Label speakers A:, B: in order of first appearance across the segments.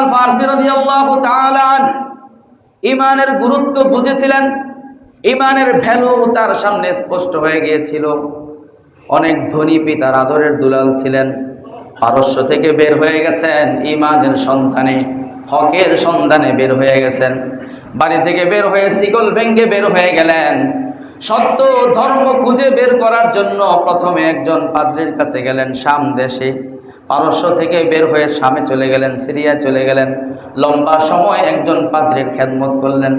A: আল ফারসি রাদিয়াল্লাহু তাআলা ইমানের গুরুত্ব বুঝেছিলেন। ইমানের ভ্যালু তার সামনে স্পষ্ট হয়ে গিয়েছিল। অনেক ধনী পিতার আদরের দুলাল ছিলেন, পারস্য থেকে বের হয়ে গেছেন ইমানের সন্তানে, হকের সন্ধানে বের হয়ে গেছেন। বাড়ি থেকে বের হয়ে শিকল ভেঙ্গে বের হয়ে গেলেন। সত্য ধর্ম খুঁজে বের করার জন্য প্রথমে একজন পাদ্রির কাছে গেলেন শাম দেশে পারস্য থেকে বের হয়ে শামে চলে গেলেন সিরিয়া চলে গেলেন। লম্বা সময় একজন পাদ্রির খেদমত করলেন।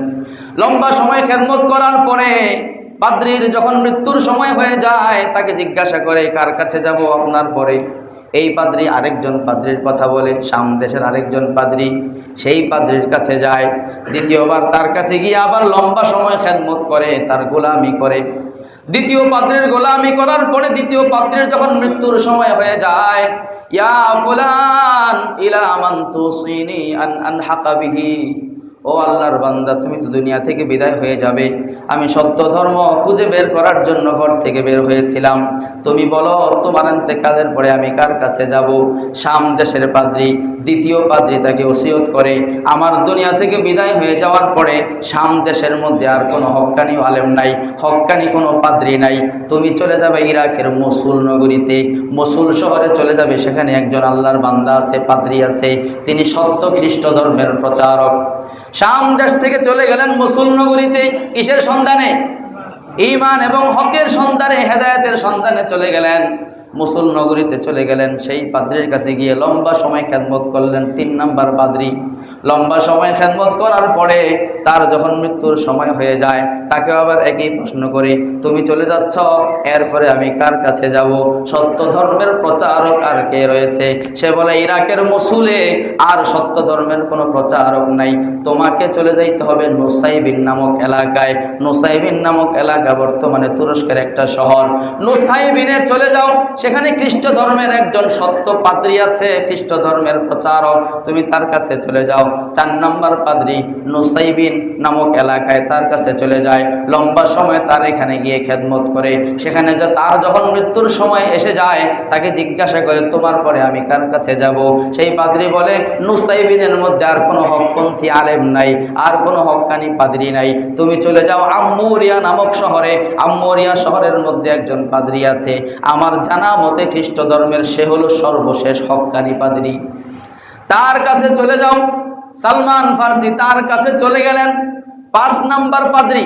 A: লম্বা সময় খেদমত করার পরে পাদ্রির যখন মৃত্যুর সময় হয়ে যায়, তাকে জিজ্ঞাসা করে, কার কাছে যাব আপনার পরে? এই পাদ্রি আরেকজন পাদ্রির কথা বলে, শাম দেশের আরেকজন পাদ্রি, সেই পাদ্রির কাছে যায়। দ্বিতীয়বার তার কাছে গিয়ে আবার লম্বা সময় খেদমত করে, তার গোলামি করে। দ্বিতীয় পাত্রের গোলামি করার পরে দ্বিতীয় পাত্রের যখন মৃত্যুর সময় হয়ে যায়, ইয়া ফুলান, ইলা মান তুসিনি আন আন হাকাবিহি ও আল্লাহর বান্দা, তুমি তো দুনিয়া থেকে বিদায় হয়ে যাবে। আমি সত্য ধর্ম খুঁজে বের করার জন্য ঘর থেকে বের হয়েছিলাম। তুমি বলো, তোমার কাজের পরে আমি কার কাছে যাব? শাম দেশের পাদ্রি, দ্বিতীয় পাদ্রি তাকে ওসিয়ত করে। আমার দুনিয়া থেকে বিদায় হয়ে যাওয়ার পরে শাম দেশের মধ্যে আর কোনো হক্কানি আলেম নাই, হক্কানি কোনো পাদ্রি নাই। তুমি চলে যাবে ইরাকের মসুল নগরীতে। মসুল শহরে চলে যাবে, সেখানে একজন আল্লাহর বান্দা আছে, পাদ্রি আছে। তিনি সত্য খ্রিস্ট ধর্মের প্রচারক। শাম দেশ থেকে চলে গেলেন মুসুল নগরীতে কিসের সন্ধানে? ইমান এবং হকের সন্ধানে, হেদায়তের সন্ধানে চলে গেলেন। মুসুল নগরীতে চলে গেলেন। সেই পাদ্রির কাছে গিয়ে লম্বা সময় খেদমত করলেন তিন নাম্বার পাদ্রি। লম্বা সময় খেদমত করার পরে তার যখন মৃত্যুর সময় হয়ে যায় তাকে আবার একই প্রশ্ন করি, তুমি চলে যাচ্ছ? এরপরে আমি কার কাছে যাব? সত্য ধর্মের প্রচারক আর কে রয়েছে? সে বলে, ইরাকের মসুলে আর সত্য ধর্মের কোনো প্রচারক নাই। তোমাকে চলে যাইতে হবে নোসাইবিন নামক এলাকায়। নোসাইবিন নামক এলাকা বর্তমানে তুরস্কের একটা শহর। নোসাইবিনে চলে যাও সেখানে খ্রিস্ট ধর্মের একজন সত্য পাদ্রী আছে খ্রিস্ট ধর্মের প্রচারক। তুমি তার কাছে চলে যাও। চার নম্বর পাদ্রী নুসাইবিন নামক এলাকায় তার কাছে চলে যায়। লম্বা সময় তার এখানে গিয়ে খেদমত করে। সেখানে যে তার যখন মৃত্যুর সময় এসে যায়, তাকে জিজ্ঞাসা করে, তোমার পরে আমি কার কাছে যাব? সেই পাদ্রী বলে, নুসাইবিনের মধ্যে আর কোনো হকপন্থী আলেম নাই, আর কোনো হক্কানি পাদ্রী নাই। তুমি চলে যাও আম্মুরিয়া নামক শহরে। আম্মুরিয়া শহরের মধ্যে একজন পাদ্রী আছে। আমার জানা মতে খ্রিস্ট ধর্মের সে হলো সর্বশেষ হকানি পাদরি। তার কাছে চলে যাও। সালমান ফার্সি তার কাছে চলে গেলেন। পাঁচ নাম্বার পাদরি,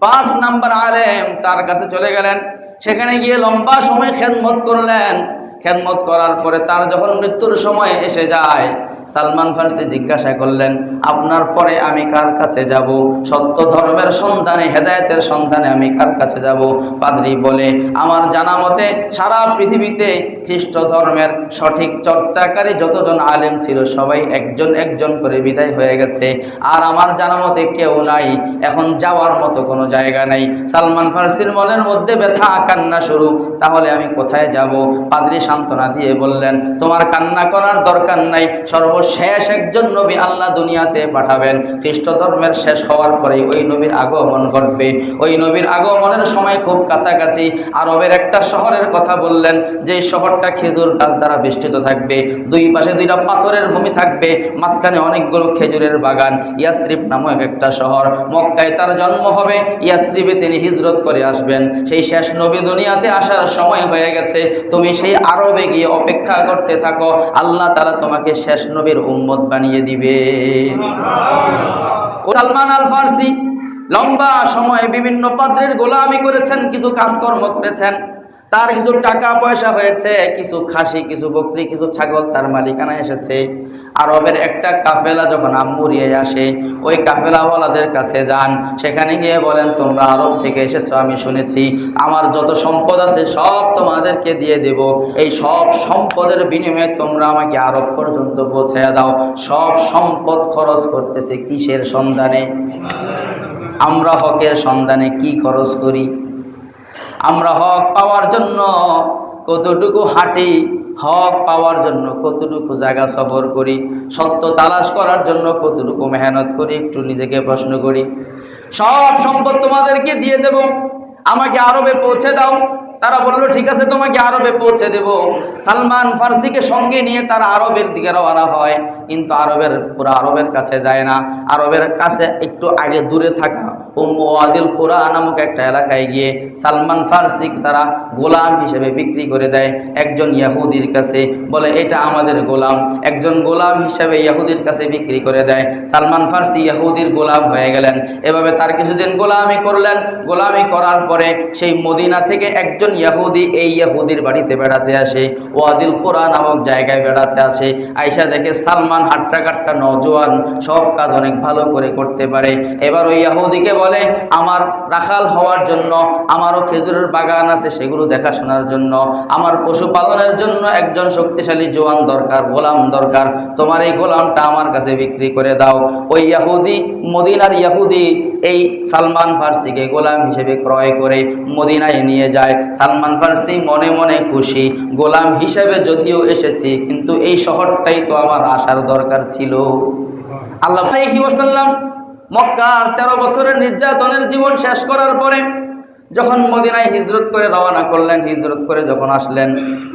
A: পাঁচ নাম্বার আলেম তার কাছে চলে গেলেন। সেখানে গিয়ে লম্বা সময় খেদমত করলেন। খেদমত করার পরে তার যখন মৃত্যুর সময় এসে যায়, সালমান ফার্সি জিজ্ঞাসা করলেন, আপনার পরে আমি কার কাছে যাব? সত্য ধর্মের সন্ধানে, হেদায়েতের সন্ধানে আমি কার কাছে যাব? পাদ্রি বলে, আমার জানা মতে সারা পৃথিবীতে খ্রিস্ট ধর্মের সঠিক চর্চাকারী যতজন আলেম ছিল, সবাই একজন একজন করে বিদায় হয়ে গেছে। আর আমার জানা মতে কেউ নাই, এখন যাওয়ার মতো কোনো জায়গা নাই। সালমান ফার্সির মনের মধ্যে ব্যথা, কান্না শুরু, তাহলে আমি কোথায় যাব? পাদ্রি সান্ত্বনা দিয়ে বললেন, তোমার কান্না করার দরকার নাই, সর্বশেষ একজন নবী আল্লাহ দুনিয়াতে পাঠাবেন। খ্রিস্ট ধর্মের শেষ হওয়ার পরে ওই নবীর আগমন ঘটবে। ওই নবীর আগমনের সময় খুব কাছাকাছি আরবের একটা শহরের কথা বললেন, যে শহরটা খেজুর গাছ দ্বারা বেষ্টিত থাকবে। দুই পাশে দুইটা পাথরের ভূমি থাকবে, মাঝখানে অনেকগুলো খেজুরের বাগান ইয়াসরিফ নামক একটা শহর। মক্কায় তার জন্ম হবে ইয়াসরিফে তিনি হিজরত করে আসবেন। সেই শেষ নবী দুনিয়াতে আসার সময় হয়ে গেছে। তুমি সেই আরবে গিয়ে অপেক্ষা করতে থাকো, আল্লাহ তারা তোমাকে শেষ নবীর উম্মত বানিয়ে দিবে। সালমান আল ফার্সি লম্বা সময় বিভিন্ন পাত্রের গোলামি করেছেন, কিছু কাজকর্ম করেছেন। তার কিছু টাকা পয়সা হয়েছে, কিছু খাসি, কিছু বকরি, কিছু ছাগল তার মালিকানা এসেছে। আরবের একটা কাফেলা যখন আম্মুরিয়ে আসে, ওই কাফেলাওয়ালাদের কাছে যান। সেখানে গিয়ে বলেন, তোমরা আরব থেকে এসেছ, আমি শুনেছি, আমার যত সম্পদ আছে সব তোমাদেরকে দিয়ে দেব। এই সব সম্পদের বিনিময়ে তোমরা আমাকে আরব পর্যন্ত পৌঁছে দাও। সব সম্পদ খরচ করতেছে কিসের সন্ধানে? আমরা হকের সন্ধানে কি খরচ করি? আমরা হক পাওয়ার জন্য কতটুকু হাঁটি, হক পাওয়ার জন্য কতটুকু জায়গা সফর করি, সত্য তালাশ করার জন্য কতটুকু মেহনত করি, একটু নিজেকে প্রশ্ন করি। সব সম্পদ তোমাদেরকে দিয়ে দেব। আমাকে আরবে পৌঁছে দাও। তারা বলল, ঠিক আছে, তোমাকে আরবে পৌঁছে দেব। সালমান ফার্সিকে সঙ্গে নিয়ে তারা আরবের দিকে রওনা হয়। কিন্তু আরবের, পুরো আরবের কাছে যায় না। আরবের কাছে একটু আগে দূরে থাকা আদিল কোরআ নামক একটা এলাকায় গিয়ে সালমান ফার্সিক তারা গোলাম হিসেবে বিক্রি করে দেয়। একজন ইয়াহুদির কাছে বলে, এটা আমাদের গোলাম। একজন গোলাম হিসেবে ইয়াহুদির কাছে বিক্রি করে দেয়। সালমান ফার্সি ইয়াহুদির গোলাম হয়ে গেলেন। এভাবে তার কিছুদিন গোলামি করলেন। গোলামি করার পরে সেই মদিনা থেকে একজন ইয়াহুদি এই ইয়াহুদির বাড়িতে বেড়াতে আসে। ওয়াদিল কোরআ নামক জায়গায় বেড়াতে আসে। আয়সা দেখে, সালমান হাট্টা কাট্টা নজওয়ান, সব কাজ অনেক ভালো করে করতে পারে। এবার ওই ইয়াহুদিকে বলে, আমার রাখাল হওয়ার জন্য, আমারও খেজুরের বাগান আছে সেগুলো দেখাশোনার জন্য, আমার পশুপালনের জন্য একজন শক্তিশালী জোয়ান দরকার, গোলাম দরকার, তোমার এই গোলামটা আমার কাছে বিক্রি করে দাও। ওই ইয়াহুদি, মদিনার ইয়াহুদি, এই সালমান ফার্সিকে গোলাম হিসেবে ক্রয় করে মদিনায় নিয়ে যায়। সালমান ফার্সি মনে মনে খুশি, গোলাম হিসেবে যদিও এসেছি, কিন্তু এই শহরটাই তো আমার আসার দরকার ছিল। আল্লাহ ওয়াসাল্লাম মক্কার তেরো বছরের নির্যাতনের জীবন শেষ করার পরে যখন মদিনায় হিজরত করে রওনা করলেন, হিজরত করে যখন আসলেন,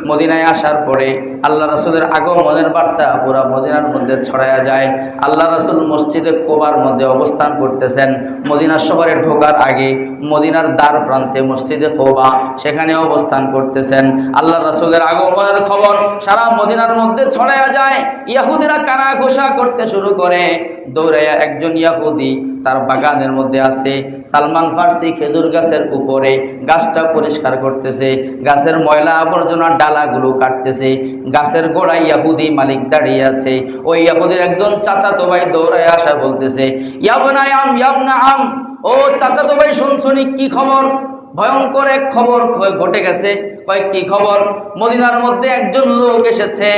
A: মদিনায় আসার পরে আল্লাহ রাসুলের আগমনের বার্তা পুরা মদিনার মধ্যে ছড়ায়া যায়। আল্লাহ রাসুল মসজিদে কোবার মধ্যে অবস্থান করতেছেন। মদিনার শহরে ঢোকার আগে মদিনার দ্বার প্রান্তে মসজিদে কোবা সেখানে অবস্থান করতেছেন। আল্লাহ রাসুলের আগমনের খবর সারা মদিনার মধ্যে ছড়ায়া যায়। ইয়াহুদিরা কানা ঘোষা করতে শুরু করে। দৌড়াইয়া একজন ইয়াহুদি তার বাগানের মধ্যে আছে। সালমান ফার্সি খেজুর গাছের উপরে গাছটা পরিষ্কার করতেছে, গাছের ময়লা আবর্জনার ডালাগুলো কাটতেছে, গাছের গোড়ায় ইয়াহুদি মালিক দাঁড়িয়ে আছে। ওই ইয়াহুদির একজন চাচাতো ভাই দৌড়ায় আসা বলতেছে ইয়াবনা আম ইয়াবনা আম ও চাচাতো ভাই শুনছনি কি খবর? ভয়ঙ্কর এক খবর ঘটে গেছে। কয় কি খবর। মদিনার মধ্যে একজন লোক এসেছে।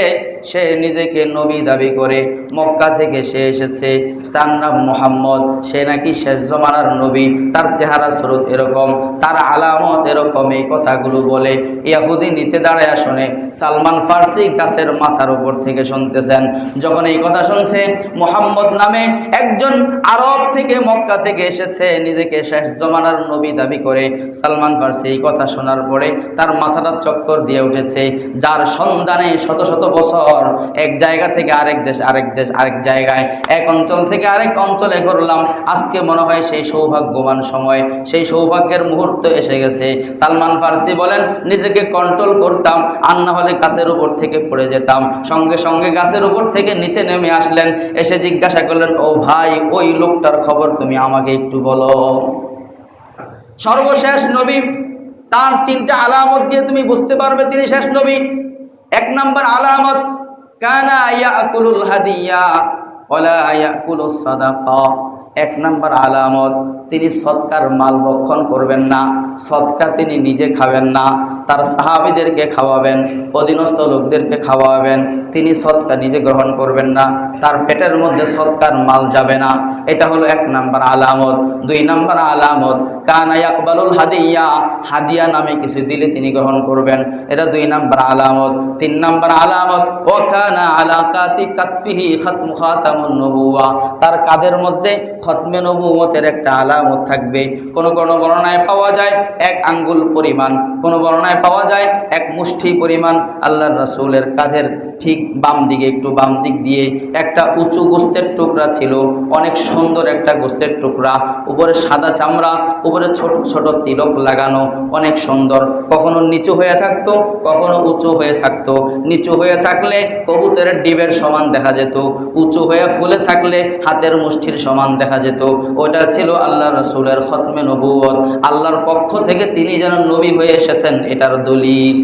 A: সে নিজেকে নবী দাবি করে। মক্কা থেকে সে এসেছে। তার নাম মোহাম্মদ। সে নাকি শেষ জমানার নবী। তার চেহারা স্রোত এরকম। তার আলামত এরকম। এই কথাগুলো বলে ইয়াহুদি নিচে দাঁড়ায় শোনে সালমান ফার্সি গাছের মাথার উপর থেকে শুনতেছেন। যখন এই কথা শুনছে, মোহাম্মদ নামে একজন আরব থেকে মক্কা থেকে এসেছে। নিজেকে শেষ জমানার নবী দাবি করে। সালমান ফার্সি এই কথা শোনার পরে তার মাথাটা চক্কর দিয়ে উঠেছে। যার সন্ধানে শত শত বছর এক জায়গা থেকে আরেক দেশ আরেক দেশ, আরেক জায়গায়, এক অঞ্চল থেকে আরেক অঞ্চলে ঘুরলাম। আজকে মনে হয় সেই সৌভাগ্যবান সময়, সেই সৌভাগ্যের মুহূর্ত এসে গেছে। সালমান ফার্সি বলেন, নিজেকে কন্ট্রোল করতাম, আর না হলে গাছের উপর থেকে পড়ে যেতাম। সঙ্গে সঙ্গে গাছের উপর থেকে নিচে নেমে আসলেন। এসে জিজ্ঞাসা করলেন, ও ভাই, ওই লোকটার খবর তুমি আমাকে একটু বলো। সর্বশেষ নবী, তার তিনটা আলামত দিয়ে তুমি বুঝতে পারবে তিনি শেষ নবী। এক নম্বর আলামত, কানা ইয়া আকুলুল হাদিয়া। ওয়ালা ইয়াকুলুস সাদাকা। এক নম্বর আলামত, তিনি সৎকার মাল বক্ষণ করবেন না, সৎকা তিনি নিজে খাবেন না, তার সাহাবিদেরকে খাওয়াবেন, অধীনস্থ লোকদেরকে খাওয়াবেন, তিনি সৎকা নিজে গ্রহণ করবেন না, তার পেটের মধ্যে সৎকার মাল যাবে না। এটা হলো এক নম্বর আলামত। দুই নম্বর আলামত, কানা ইয়াকবালুল হাদিয়া হাদিয়া নামে কিছু দিলে তিনি গ্রহণ করবেন। এটা দুই নম্বর আলামত। তিন নম্বর আলামত ও কানা আলাকাতি কাতফিহি খাতমু খাতামুন নবুয়া তার কাদের মধ্যে খতমে নবুয়তের একটা আলামত থাকবে। কোন কোন বর্ণনায় পাওয়া যায় এক আঙ্গুল পরিমাণ, কোন বর্ণনায় পাওয়া যায় এক মুষ্টি পরিমাণ আল্লাহর রাসূলের কাঁধের ঠিক বাম দিকে একটু বাম দিক দিয়ে। একটা উঁচু গোস্তের টুকরা ছিল, অনেক সুন্দর একটা গোস্তের টুকরা। উপরে সাদা চামড়া, উপরে ছোট ছোট তিলক লাগানো, অনেক সুন্দর। কখনো নিচু হয়ে থাকতো, কখনো উঁচু হয়ে থাকতো। নিচু হয়ে থাকলে কবুতরের ডিবের সমান দেখা যেত। উঁচু হয়ে ফুলে থাকলে হাতের মুষ্টির সমান দেখা যেত। ওটা ছিল আল্লাহ রসুলের খতমে নবুয়ত আল্লাহর পক্ষ থেকে তিনি যেন নবী হয়ে এসেছেন, এটার দলিল।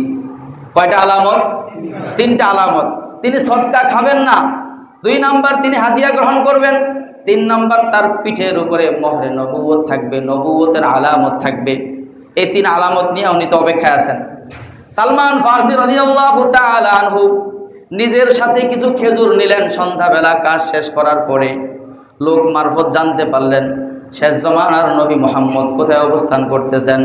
A: কয়টা আলামত? তিনটা আলামত। তিনি সৎকা খাবেন না। দুই নাম্বার তিনি হাদিয়া গ্রহণ করবেন। তিন নাম্বার তার পিঠের উপরে মহরে নবুয়ত থাকবে নবুয়তের আলামত থাকবে। এই তিন আলামত নিয়ে উনি তো অপেক্ষায় আছেন। সালমান ফার্সি রাদিয়াল্লাহু তাআলা নিজের সাথে কিছু খেজুর নিলেন সন্ধ্যাবেলা কাজ শেষ করার পরে। লোক মারফত জানতে পারলেন শেষ জমানার নবী মোহাম্মদ কোথায় অবস্থান করতেছেন?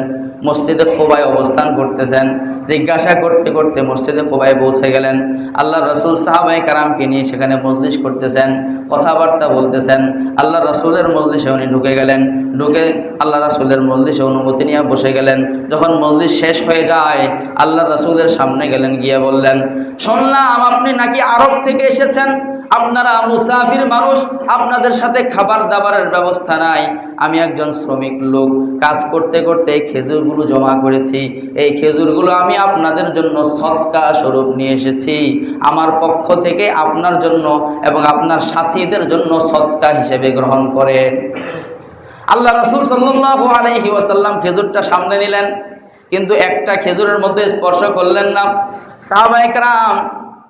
A: মসজিদে খোবায় অবস্থান করতেছেন। জিজ্ঞাসা করতে করতে মসজিদে খোবায় পৌঁছে গেলেন। আল্লাহ রসুল সাহাবাই কারামকে নিয়ে সেখানে মজলিস করতেছেন, কথাবার্তা বলতেছেন। আল্লাহ রসুলের মজলিসে উনি ঢুকে গেলেন। ঢুকে আল্লাহ রাসুলের মজলিসে অনুমতি নিয়ে বসে গেলেন। যখন মজলিস শেষ হয়ে যায় আল্লাহ রাসুলের সামনে গেলেন, গিয়ে বললেন, শুনলাম আপনি নাকি আরব থেকে এসেছেন। আপনারা মুসাফির মানুষ, আপনাদের সাথে খাবার দাবারের ব্যবস্থা নাই। আমি একজন শ্রমিক লোক। কাজ করতে করতে এই খেজুরগুলো জমা করেছি। এই খেজুরগুলো আমি আপনাদের জন্য সৎকা স্বরূপ নিয়ে এসেছি। আমার পক্ষ থেকে আপনার জন্য এবং আপনার সাথীদের জন্য সৎকা হিসেবে গ্রহণ করেন। আল্লাহ রসুল সাল্লাহ আলহি ওয়াসাল্লাম খেজুরটা সামনে নিলেন। কিন্তু একটা খেজুরের মধ্যে স্পর্শ করলেন না। সাহাবাইকরাম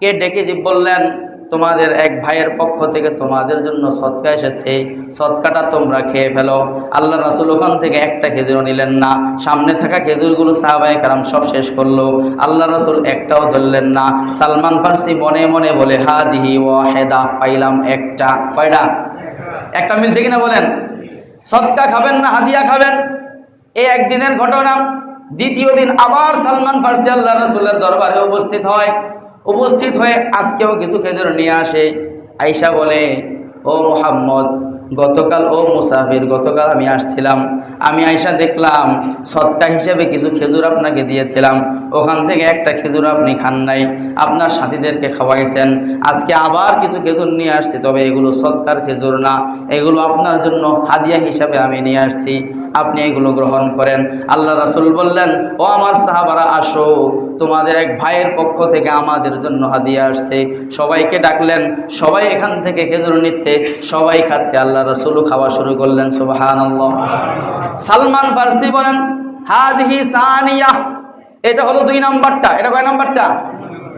A: কে ডেকে বললেন তোমাদের এক ভাইয়ের পক্ষ থেকে তোমাদের জন্য সৎকা এসেছে। সৎকাটা তোমরা খেয়ে ফেলো। আল্লাহ রাসুল ওখান থেকে একটা খেজুরও নিলেন না। সামনে থাকা খেজুরগুলো সাহাবাই কারাম সব শেষ করল। আল্লাহ রাসুল একটাও ধরলেন না। সালমান ফার্সি মনে মনে বলে হা দিহি ও হেদা পাইলাম একটা। কয়টা? একটা মিলছে কিনা বলেন? সৎকা খাবেন না হাদিয়া খাবেন? এই একদিনের ঘটনা। দ্বিতীয় দিন আবার সালমান ফার্সি আল্লাহ রসুলের দরবারে উপস্থিত হয়। উপস্থিত হয়ে আজকেও কিছু খেজুর নিয়ে আসে। আইসা বলে ও মোহাম্মদ গতকাল, ও মুসাফির, গতকাল আমি আসছিলাম। আমি আইসা দেখলাম, সৎকা হিসেবে কিছু খেজুর আপনাকে দিয়েছিলাম। ওখান থেকে একটা খেজুর আপনি খান নাই। আপনার সাথীদেরকে খাওয়াইছেন। আজকে আবার কিছু খেজুর নিয়ে আসছি, তবে এগুলো সৎকার খেজুর না। এগুলো আপনার জন্য হাদিয়া হিসাবে আমি নিয়ে আসছি। আপনি এগুলো গ্রহণ করেন। আল্লাহ রাসুল বললেন, ও আমার সাহাবারা, আসো। তোমাদের এক ভাইয়ের পক্ষ থেকে আমাদের জন্য হাদিয়া আসছে। সবাইকে ডাকলেন, সবাই এখান থেকে খেজুর নিচ্ছে, সবাই খাচ্ছে আল্লাহ রসুলও খাওয়া শুরু করলেন সুবাহান সালমান ফার্সি বলেন হাদহি সানিয়া। এটা হলো দুই নাম্বারটা। এটা কয় নাম্বারটা?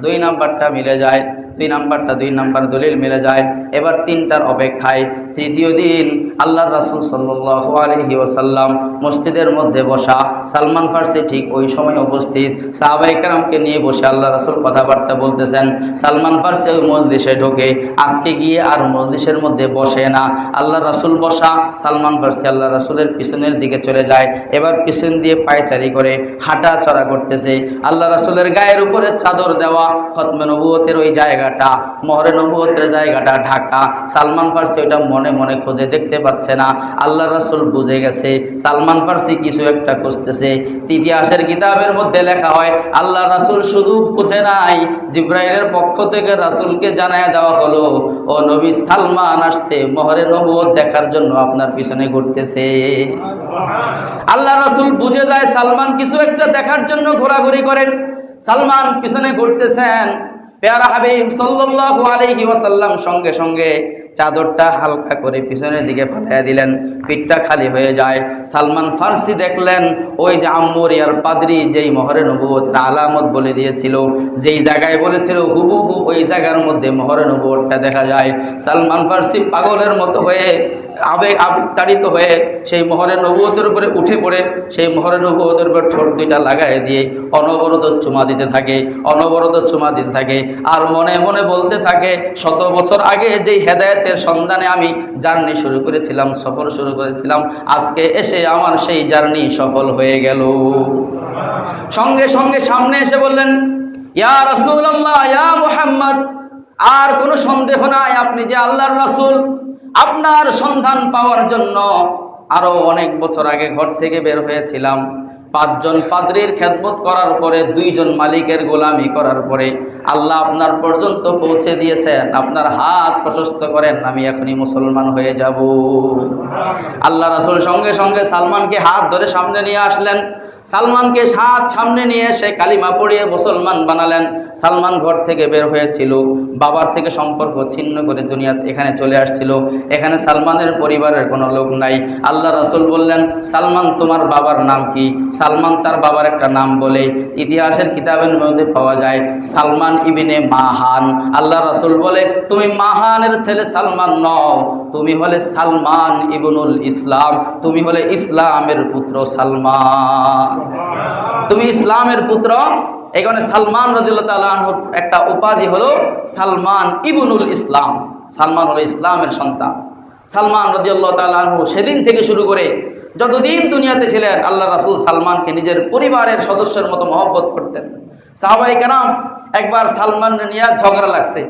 A: দুই নাম্বারটা মিলে যায়। দুই নাম্বারটা দুই নাম্বার দলিল মিলে যায়। এবার তিনটার অপেক্ষায় তৃতীয় দিন আল্লাহ রাসুল সাল্লাহ আলহি ওসাল্লাম মসজিদের মধ্যে বসা, সালমান ফার্সি ঠিক ওই সময় উপস্থিত। সাহাবাইকারকে নিয়ে বসে আল্লাহ রাসুল কথাবার্তা বলতেছেন, সালমান ফার্সি ওই মজলিসে ঢোকে, আজকে গিয়ে আর মজলিসের মধ্যে বসে না। আল্লাহ রাসুল বসা, সালমান ফার্সি আল্লাহ রাসুলের পিছনের দিকে চলে যায়। এবার পিছন দিয়ে পায়চারি করে হাঁটা চড়া করতেছে। আল্লাহ রাসুলের গায়ের উপরে চাদর দেওয়া, খতমে নবুয়তের ওই জায়গাটা, মহরে নবুয়তের জায়গাটা ঢাকা। সালমান ফার্সি ওইটা মনে মনে খুঁজে দেখতে পাচ্ছে না। আল্লাহ রাসুল বুঝে গেছে, সালমান ফার্সি কিছু একটা খুঁজতেছে। ইতিহাসের কিতাবের মধ্যে লেখা হয়, আল্লাহ রাসুল শুধু বুঝে নাই, জিব্রাইলের পক্ষ থেকে রাসুলকে জানায় দেওয়া হলো, ও নবী, সালমান আসছে, মহরে নবুয়ত দেখার জন্য আপনার পিছনে ঘুরতেছে। আল্লাহ রাসুল বুঝে যায়, সালমান কিছু একটা দেখার জন্য ঘোরাঘুরি করেন। সালমান পিছনে ঘুরতেছেন পেয়ারা হাবিব সাল্লাল্লাহু আলাইহি ওয়াসাল্লাম সঙ্গে সঙ্গে চাদরটা হালকা করে পিছনের দিকে ফালাইয়া দিলেন, পিঠটা খালি হয়ে যায়। সালমান ফার্সি দেখলেন, ওই যে আম্মরিয়ার পাদ্রি যেই মহরে নবুয়তের আলামত বলে দিয়েছিল। যেই জায়গায় বলেছিল, হুবহু ওই জায়গার মধ্যে মহরে নবুয়তটা দেখা যায়। সালমান ফার্সি পাগলের মতো হয়ে, আবেগ আবেগতাড়িত হয়ে সেই মহরে নবুয়তের উপরে উঠে পড়ে, সেই মহরে নবুয়তের উপর ঠোঁট দুইটা লাগাই দিয়ে অনবরত চুমা দিতে থাকে, অনবরত চুমা দিতে থাকে। আর মনে মনে বলতে থাকে, শত বছর আগে যেই হেদায়তের সন্ধানে আমি জার্নি শুরু করেছিলাম, সফর শুরু করেছিলাম। আজকে এসে আমার সেই জার্নি সফল হয়ে গেল। সঙ্গে সঙ্গে সামনে এসে বললেন, ইয়া রাসূলুল্লাহ, ইয়া মুহাম্মদ, আর কোনো সন্দেহ নাই, আপনি যে আল্লাহর রাসূল, আপনার সন্ধান পাওয়ার জন্য আরও অনেক বছর আগে ঘর থেকে বের হয়েছিলাম। পাঁচজন পাদ্রির খেদমত করার পরে দুইজন মালিকের গোলামি করার পরে আল্লাহ আপনার পর্যন্ত পৌঁছে দিয়েছেন। আপনার হাত প্রশস্ত করেন, আমি এখনই মুসলমান হয়ে যাব। আল্লাহ রাসুল সঙ্গে সঙ্গে সালমানকে হাত ধরে সামনে নিয়ে আসলেন। সালমানকে হাত সামনে নিয়ে এসে কালিমা পড়িয়ে মুসলমান বানালেন। সালমান ঘর থেকে বের হয়েছিল, বাবার থেকে সম্পর্ক ছিন্ন করে দুনিয়া এখানে চলে আসছিল। এখানে সালমানের পরিবারের কোনো লোক নাই। আল্লাহ রাসুল বললেন, সালমান, তোমার বাবার নাম কি? সালমান তার বাবার একটা নাম বলে, ইতিহাসের কিতাবের মধ্যে পাওয়া যায় সালমান ইবিনে মাহান। আল্লাহ রাসুল বলে, তুমি মাহানের ছেলে সালমান নও, তুমি হলে সালমান ইবনুল ইসলাম, তুমি হলে ইসলামের পুত্র সালমান। তুমি ইসলামের পুত্র? এখানে সালমান রাজিউল্লাহ তালাহুর একটা উপাধি হলো সালমান ইবনুল ইসলাম। সালমান হলো ইসলামের সন্তান। সালমান রদিয়াল্লাহ তালু সেদিন থেকে শুরু করে যতদিন দুনিয়াতে ছিলেন, আল্লাহ রাসুল সালমানকে নিজের পরিবারের সদস্যের মতো মহব্বত করতেন। সাহাবাই কেনাম একবার সালমান নিয়ে ঝগড়া লাগছে,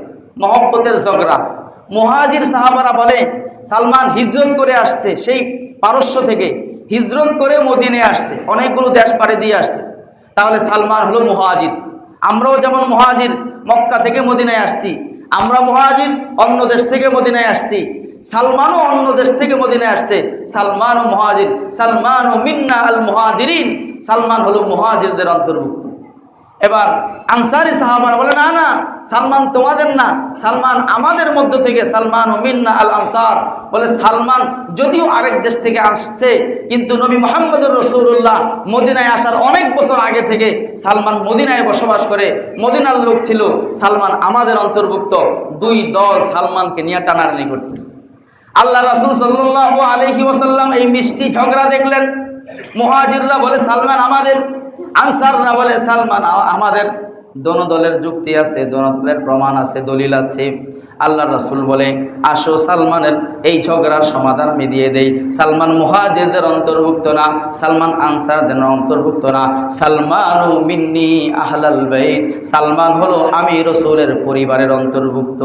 A: মহব্বতের ঝগড়া। মহাজির সাহাবারা বলে, সালমান হিজরত করে আসছে, সেই পারস্য থেকে হিজরত করে মদিনে আসছে, অনেকগুলো দেশ পাড়ে দিয়ে আসছে। তাহলে সালমান হলো মুহাজির। আমরাও যেমন মুহাজির, মক্কা থেকে মদিনায় আসছি, আমরা মুহাজির, অন্য দেশ থেকে মদিনায় আসছি। সালমানও অন্য দেশ থেকে মদিনায় আসছে। সালমান ও মুহাজির, সালমান ও মিন্না আল মুহাজিরিন। সালমান হলো মুহাজিরদের অন্তর্ভুক্ত। এবার আনসারি সাহাবারা বলে, না না, সালমান তোমাদের না, সালমান আমাদের মধ্য থেকে, সালমান ও মিন্না আল আনসার। বলে, সালমান যদিও আরেক দেশ থেকে আসছে, কিন্তু নবী মোহাম্মদুর রসুল্লাহ মদিনায় আসার অনেক বছর আগে থেকে সালমান মদিনায় বসবাস করে, মদিনার লোক ছিল সালমান আমাদের অন্তর্ভুক্ত। দুই দল সালমানকে নিয়ে টানাটানি করতেছে। আল্লাহ রাসুল সাল্লাহ আলহি ওসাল্লাম এই মিষ্টি ঝগড়া দেখলেন। মুহাজিররা বলে, সালমান আমাদের। আনসাররা বলে, সালমান আমাদের দোনো দলের যুক্তি আছে, দোনো দলের প্রমাণ আছে, দলিল আছে। আল্লাহ রাসুল বলে, আসো সালমানের এই ঝগড়ার সমাধান আমি দিয়ে দেই। সালমান মুহাজিরদের অন্তর্ভুক্ত না, সালমান আনসারদের অন্তর্ভুক্ত না। সালমান মিন্নি আহলাল বাইত, সালমান হলো আমি রসুলের পরিবারের অন্তর্ভুক্ত।